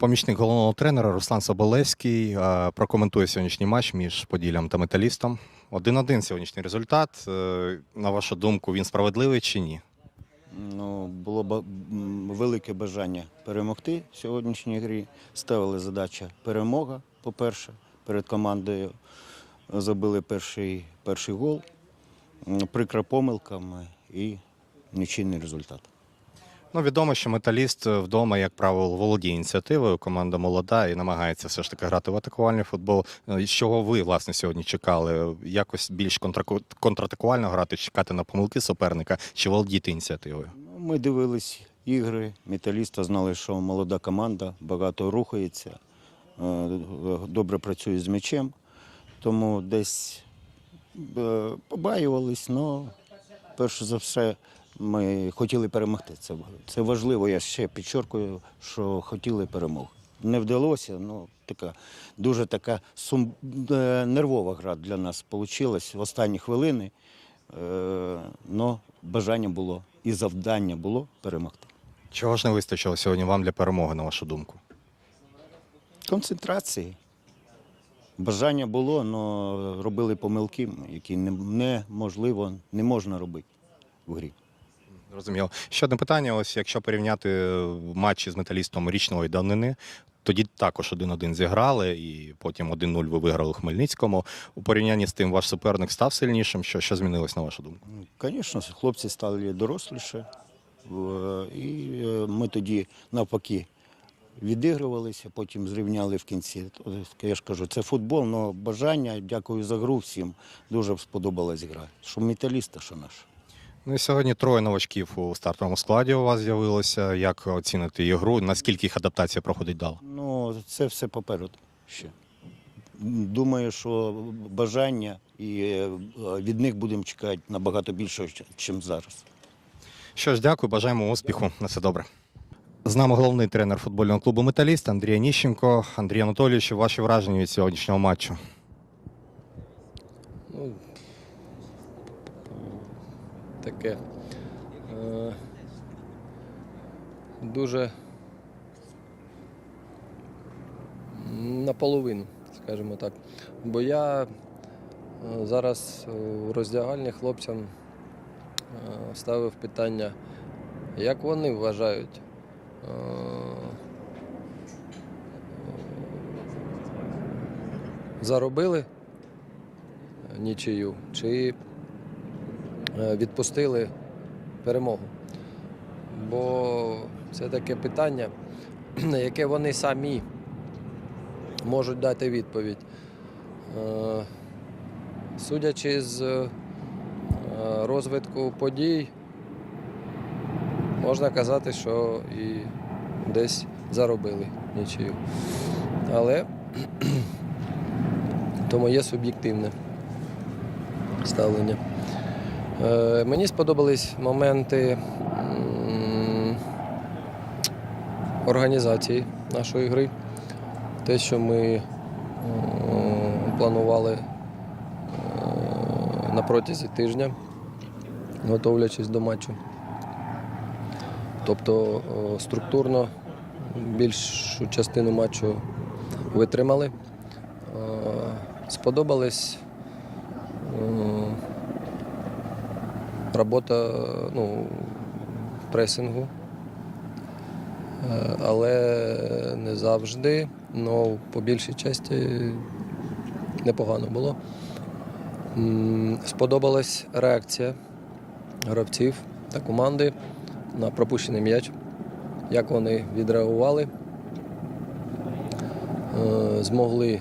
Помічник головного тренера Руслан Соболевський е, прокоментує сьогоднішній матч між Поділлям та Металістом. 1-1 сьогоднішній результат. Е, На вашу думку, він справедливий чи ні? Ну, було велике бажання перемогти в сьогоднішній грі. Ставили задача перемога, по-перше, перед командою забили перший, перший гол. Прикра помилками і нічийний результат. Ну, відомо, що металіст вдома, як правило, володіє ініціативою. Команда молода і намагається все ж таки грати в атакувальний футбол. Е, З чого ви, власне, сьогодні чекали? Якось більш контратакувально грати, чекати на помилки суперника чи володіти ініціативою? Ну, Ми дивились ігри, металіста знали, що молода команда, багато рухається, е, добре працює з м'ячем. Тому десь е, побаювались, але перш за все ми хотіли перемогти. Це, це важливо. Я ще підчеркую, що хотіли перемогу. Не вдалося, ну така дуже така сум... е, нервова гра для нас вийшла в останні хвилини. але бажання було і завдання було перемогти. Чого ж не вистачило сьогодні вам для перемоги, на вашу думку? Концентрації. Бажання було, але робили помилки, які неможливо, не можна робити в грі. Зрозуміло. Ще одне питання: ось якщо порівняти матчі з металістом річної давнини, тоді також 1-1 зіграли, і потім 1-0 ви виграли у Хмельницькому. У порівнянні з тим ваш суперник став сильнішим. Що, що змінилось на вашу думку? Ну, Звісно, хлопці стали доросліше, і е, ми тоді навпаки відігрувалися, потім зрівняли в кінці. Тобто, Я ж кажу, це футбол, але бажання, дякую за гру всім. Дуже сподобалась гра. Що металіста, що наш. Ну і сьогодні троє новачків у стартовому складі у вас з'явилося. Як оціните ігру? Наскільки їх адаптація проходить дало? Ну, це все попереду ще. Думаю, що бажання і е, від них будемо чекати набагато більше, ніж зараз. Що ж, дякую, бажаємо успіху. На все добре. З нами головний тренер футбольного клубу Металіст Андрій Аніщенко. Андрій Анатолійович, ваші враження від сьогоднішнього матчу? Ну, таке. Е, дуже наполовину, скажімо так. Бо я е, зараз е, у роздягальні хлопцям е, ставив питання, як вони вважають. е, Заробили нічию чи е, відпустили перемогу. Бо це таке питання, на яке вони самі можуть дати відповідь. Е, Судячи з е, розвитку подій, можна казати, що і десь заробили нічию. Але то моє суб'єктивне ставлення. Е, мені сподобались моменти організації нашої гри. Те, що ми планували е, на протязі тижня, готовлячись до матчу. Тобто е, структурно більшу частину матчу витримали. Е, Сподобались е, робота ну, пресингу, Е, але не завжди, але по більшій часті непогано було. Сподобалась реакція гравців та команди на пропущений м'яч, як вони відреагували, Е, змогли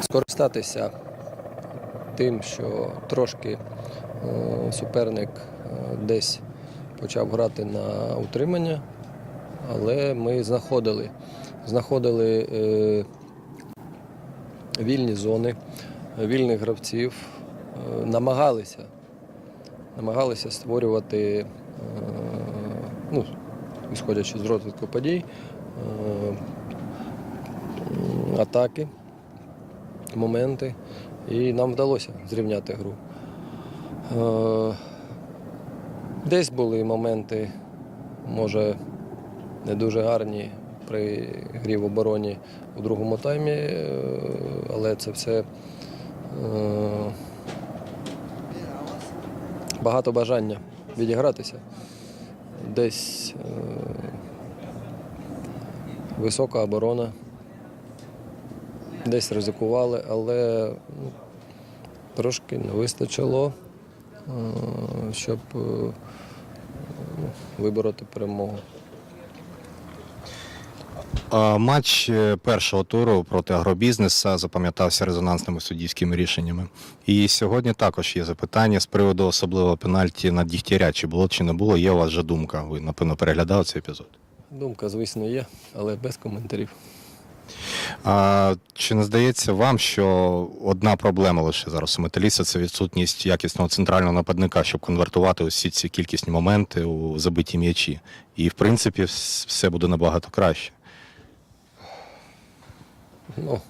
скористатися тим, що трошки е, суперник е, десь почав грати на утримання, але ми знаходили, знаходили е, вільні зони, вільних гравців, намагалися, намагалися створювати, ну, ісходячи з розвитку подій, атаки моменти, і нам вдалося зрівняти гру. Е, Десь були моменти, може, не дуже гарні при грі в обороні у другому таймі, е, але це все е, багато бажання відігратися. Десь висока оборона, десь ризикували, але ну, трошки не вистачило, е, щоб е, вибороти перемогу. Матч е, першого туру проти агробізнеса запам'ятався резонансними суддівськими рішеннями. І сьогодні також є запитання з приводу особливого пенальті на Дігтяря. Чи було чи не було? Є у вас вже думка? Ви напевно переглядали цей епізод. Думка, звісно, є, але без коментарів. А, чи не здається вам, що одна проблема лише зараз у металіста це відсутність якісного центрального нападника, щоб конвертувати усі ці кількісні моменти у забиті м'ячі? І в принципі все буде набагато краще. Ну,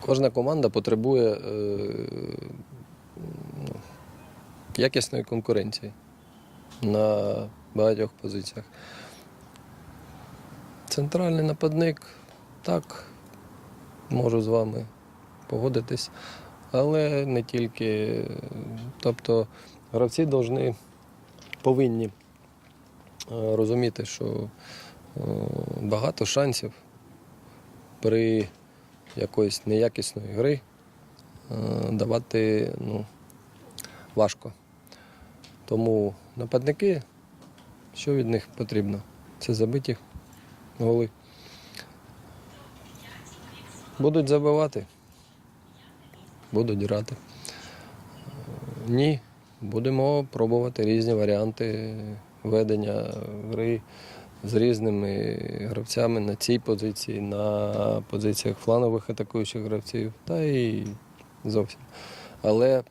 кожна команда потребує е, ну, якісної конкуренції на багатьох позиціях. Центральний нападник, так, можу з вами погодитись, але не тільки. Тобто гравці должны, повинні е, розуміти, що е, багато шансів при якоїсь неякісної гри е, давати ну, важко. Тому нападники, що від них потрібно? Це забиті голи. Будуть забивати, будуть грати. Ні, будемо пробувати різні варіанти ведення гри з різними гравцями на цій позиції, на позиціях фланових атакуючих гравців, та і зовсім. Але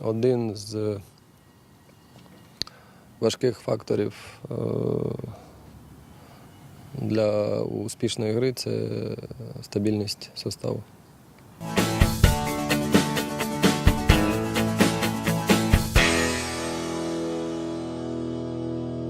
один з важких факторів е, для успішної гри це стабільність составу.